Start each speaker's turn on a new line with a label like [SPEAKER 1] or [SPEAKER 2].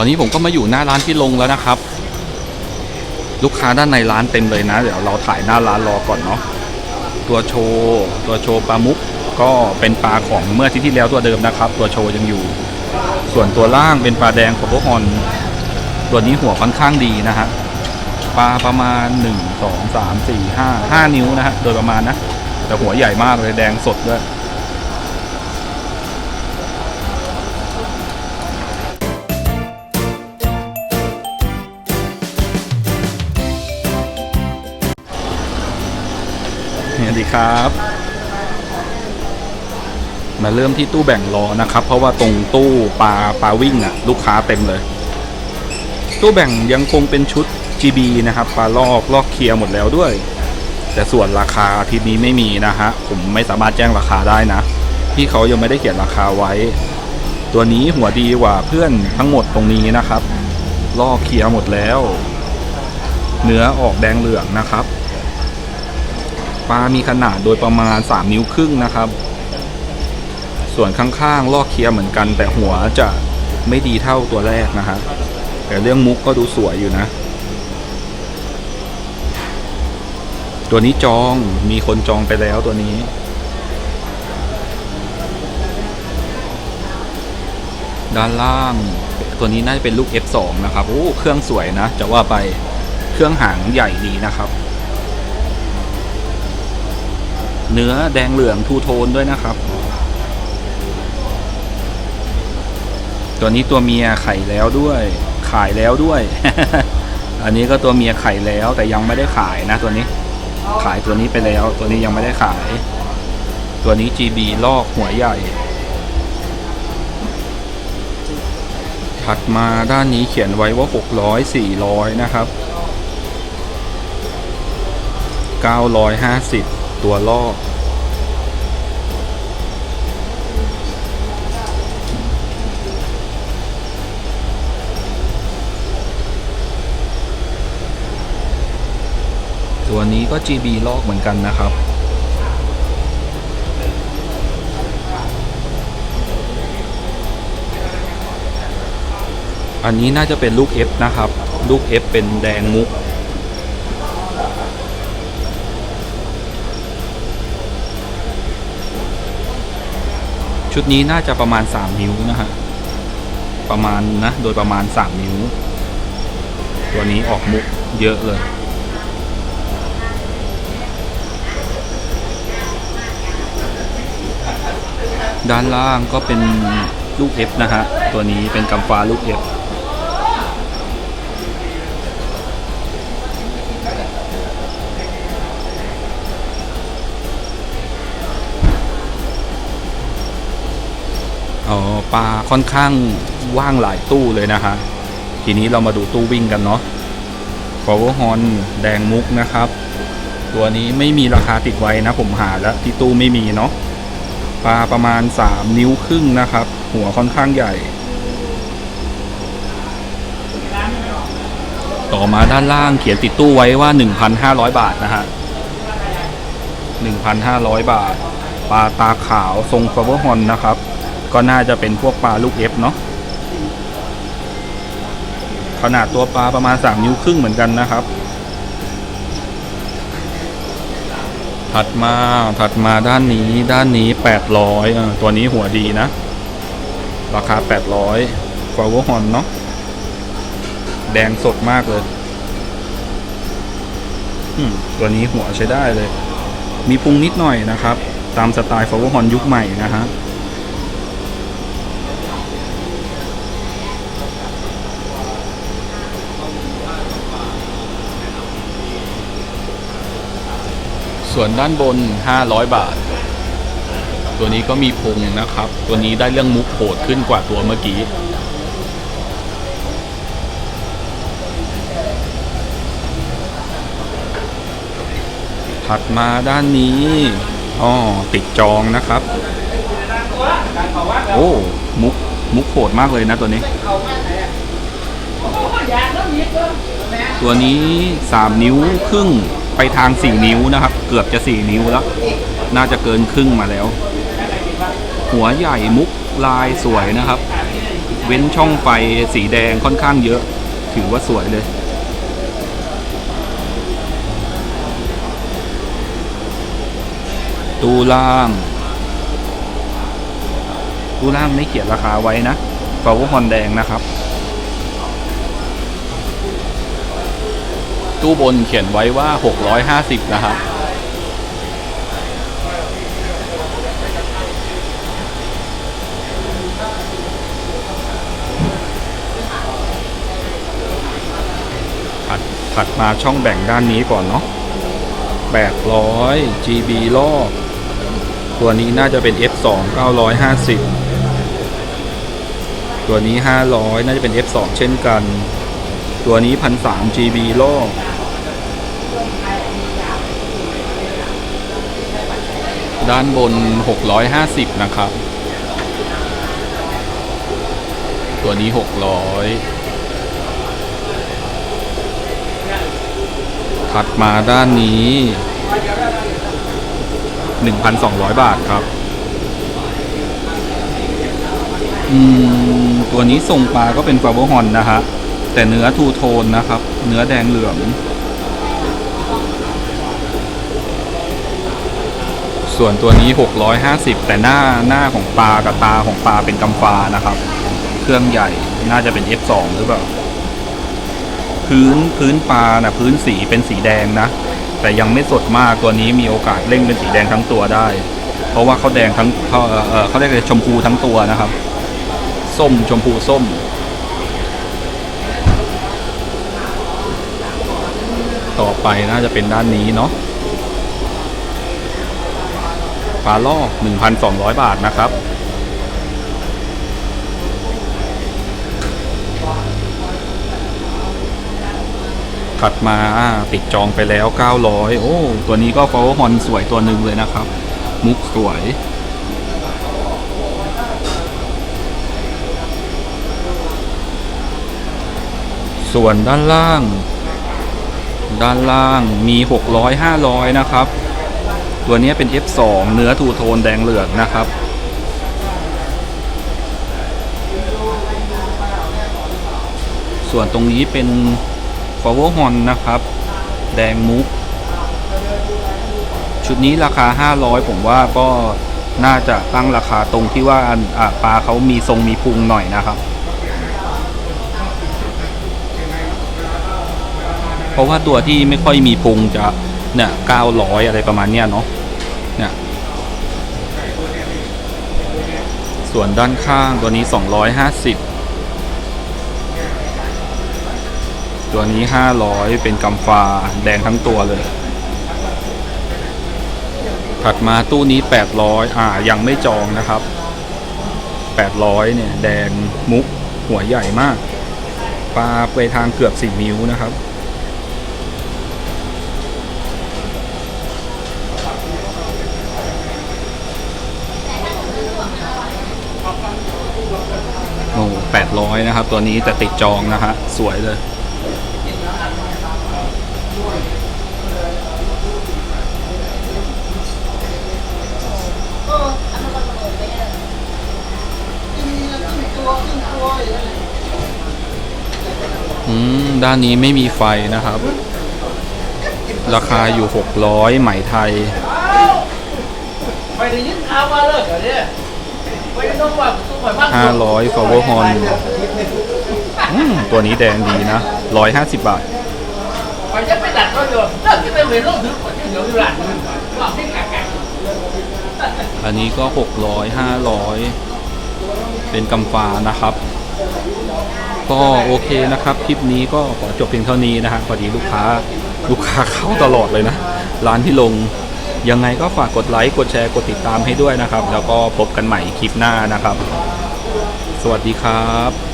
[SPEAKER 1] อนนี้ผมก็มาอยู่หน้าร้านพี่ลงแล้วนะครับ ลูกค้าด้านในร้านเต็มเลยนะ เดี๋ยวเราถ่ายหน้าร้านรอก่อนเนาะตัวโชว์ตัวโชว์ปลามุกก็เป็นปลาของเมื่ออาที่ที่แล้วตัวเดิมนะครับ ตัวโชว์ยังอยู่ ส่วนตัวล่างเป็นปลาแดงโคโบฮอนตัวนี้หัวค่อนข้างดีนะฮะปลาประมาณ 1 2 3 4 5 5 นิ้วนะฮะโดยประมาณนะแต่หัวใหญ่มากเลยแดงสดด้วย สวัสดีครับ มาเริ่มที่ตู้แบ่งรอนะครับ เพราะว่าตรงตู้ปลาปลาวิ่งอะลูกค้าเต็มเลย ตู้แบ่งยังคงเป็นชุด GB นะครับปลาลอกลอกเคลียร์หมดแล้วด้วย แต่ส่วนราคาอาทีนี้ไม่มีนะฮะผมไม่สามารถแจ้งราคาได้นะที่เขายังไม่ได้เขียนราคาไว้ ตัวนี้หัวดีกว่าเพื่อนทั้งหมดตรงนี้นะครับลอกเคลียร์หมดแล้ว เนื้อออกแดงเหลืองนะครับ ปลามีขนาดโดยประมาณ 3 นิ้วครึ่งนะครับ ส่วนข้างๆลอกเคียเหมือนกัน แต่หัวจะไม่ดีเท่าตัวแรกนะฮะแต่เรื่องมุกก็ดูสวยอยู่นะ ตัวนี้จองมีคนจองไปแล้วตัวนี้ด้านล่างตัวนี้น่าจะเป็นลูก F2 นะครับ โอ้ เครื่องสวยนะ จะว่าไป เครื่องหางใหญ่ดีนะครับ เนื้อแดงเหลืองทูโทนด้วยนะครับ ตัวนี้ตัวเมียไข่แล้วด้วย ขายแล้วด้วย อันนี้ก็ตัวเมียไข่แล้วแต่ยังไม่ได้ขายนะตัวนี้ ขายตัวนี้ไปแล้ว ตัวนี้ยังไม่ได้ขาย ตัวนี้ GB ลอกหัวใหญ่ ถัดมาด้านนี้เขียนไว้ว่า 600 400 นะครับ 950 ตัวลอตัวนี้ก็ GB ลอกเหมือนกันนะครับ อันนี้น่าจะเป็นลูก F นะครับ ลูก F เป็นแดงมุก ชุดนี้น่าจะประมาณ 3 นิ้วนะฮะประมาณนะโดยประมาณ 3 นิ้ว ตัวนี้ออกมุกเยอะเลย ด้านล่างก็เป็นลูก F นะฮะ ตัวนี้เป็นกำฟ้าลูก F ออปลาค่อนข้างว่างหลายตู้เลยนะฮะทีนี้เรามาดูตู้วิ่งกันเนาะ Power Horn แดงมุกนะครับ ตัวนี้ไม่มีราคาติดไว้นะผมหาแล้วที่ตู้ไม่มีเนาะปลาประมาณ 3 นิ้วครึ่งนะครับ หัวค่อนข้างใหญ่ ต่อมาด้านล่างเขียนติดตู้ไว้ว่า 1,500 บาทนะฮะ 1,500 บาท ปลาตาขาวทรงฟลเวอร์ฮอนนะครับ ก็น่าจะเป็นพวกปลาลูกเอฟเนาะขนาดตัวปลาประมาณ 3 นิ้วครึ่งเหมือนกันนะครับ ถัดมาถัดมาด้านนี้ด้านนี้ 800อตัวนี้หัวดีนะ ราคา 800ฟาวเวอร์ฮอนเนาะแดงสดมากเลยอืมตัวนี้หัวใช้ได้เลย มีปรุงนิดหน่อยนะครับ ตามสไตล์ฟาวเวอร์ฮอนยุคใหม่นะฮะ ส่วนด้านบน 500 บาท ตัวนี้ก็มีพุงนะครับ ตัวนี้ได้เรื่องมุกโหดขึ้นกว่าตัวเมื่อกี้ถัดมาด้านนี้อ๋อติดจองนะครับ โอ้ มุก มุกโหดมากเลยนะตัวนี้ ตัวนี้ 3 นิ้วครึ่ง ไปทาง 4 นิ้วนะครับ เกือบจะ 4 นิ้วแล้ว น่าจะเกินครึ่งมาแล้ว หัวใหญ่มุกลายสวยนะครับ เว้นช่องไฟสีแดงค่อนข้างเยอะ ถือว่าสวยเลย ตู้ล่าง ตู้ล่างไม่เขียนราคาไว้นะฟาวฮอนแดงนะครับ ตู้บนเขียนไว้ว่า 650 นะครับถัดถัดมาช่องแบ่งด้านนี้ก่อนเนาะ800 GB รอบตัวนี้น่าจะเป็น F2 950 ตัวนี้ 500 น่าจะเป็น F2 เช่นกัน ตัวนี้1,300 GB รอบด้านบน 650 นะครับ ตัวนี้ 600 ถัดมาด้านนี้ 1,200 บาทครับ อืม ตัวนี้ทรงปลาก็เป็นฟาโวอร์ฮอนนะฮะ แต่เนื้อทูโทนนะครับ เนื้อแดงเหลือง ส่วนตัวนี้ 650 แต่หน้าหน้าของปลากับตาของปลาเป็นกำฟ้านะครับ เครื่องใหญ่น่าจะเป็น F2 หรือเปล่า พื้นพื้นปลานะพื้นสีเป็นสีแดงนะ แต่ยังไม่สดมากตัวนี้มีโอกาสเล่งเป็นสีแดงทั้งตัวได้ เพราะว่าเขาแดงทั้งเขาเออเขาเรียกอะไรชมพูทั้งตัวนะครับ ส้มชมพูส้ม ต่อไปน่าจะเป็นด้านนี้เนาะปลาลอ1,200 บาทนะครับ ถัดมาติดจองไปแล้ว 900 โอ้ ตัวนี้ก็ฟอลฮอนสวยตัวหนึ่งเลยนะครับ มุกสวยส่วนด้านล่าง ด้านล่างมี 600 500 นะครับ ตัวนี้เป็น F2 เนื้อทูโทนแดงเหลืองนะครับ ส่วนตรงนี้เป็น f o w e r h o n นะครับ แดงมุก ชุดนี้ราคา 500 ผมว่าก็น่าจะตั้งราคาตรงที่ว่าอ่าปลาเขามีทรงมีพุงหน่อยนะครับ เพ ราะว่าตัวที่ไม่ค่อยมีพุงจะเนี่ย900อะไรประมาณเนี้ยเนาะเนี่ยส่วนด้านข้างตัวนี้250ตัวนี้500เป็นกำฟ้าแดงทั้งตัวเลย ถัดมาตู้นี้800อ่ายังไม่จองนะครับ800เนี่ยแดงมุกหัวใหญ่มากปลาไปทางเกือบ4นิ้วนะครับ 1,800 นะครับ ตัวนี้แต่ติดจองนะฮะสวยเลยด้านนี้ไม่มีไฟนะครับ ราคาอยู่ 600 ไหมไทย
[SPEAKER 2] ไปได้ยินข่าวมาเลิกเหรอเนี่ยไปต้องว่า
[SPEAKER 1] 500 Power Horn อืมตัวนี้แดงดีนะ 150 บาท
[SPEAKER 2] ไปจะไปดัดก็เดี๋ยวเลิกที่ไปเวรโลกถือก่อนที่เดี๋ยวอยู่หลังนึงว่าที่แก่
[SPEAKER 1] อันนี้ก็ 600 500 เป็นกำฟ้านะครับ ก็โอเคนะครับ คลิปนี้ก็ขอจบเพียงเท่านี้นะฮะพอดีลูกค้าลูกค้าเข้าตลอดเลยนะ ร้านที่ลงยังไงก็ฝากกดไลค์ กดแชร์ กดติดตามให้ด้วยนะครับ แล้วก็พบกันใหม่คลิปหน้านะครับ สวัสดีครับ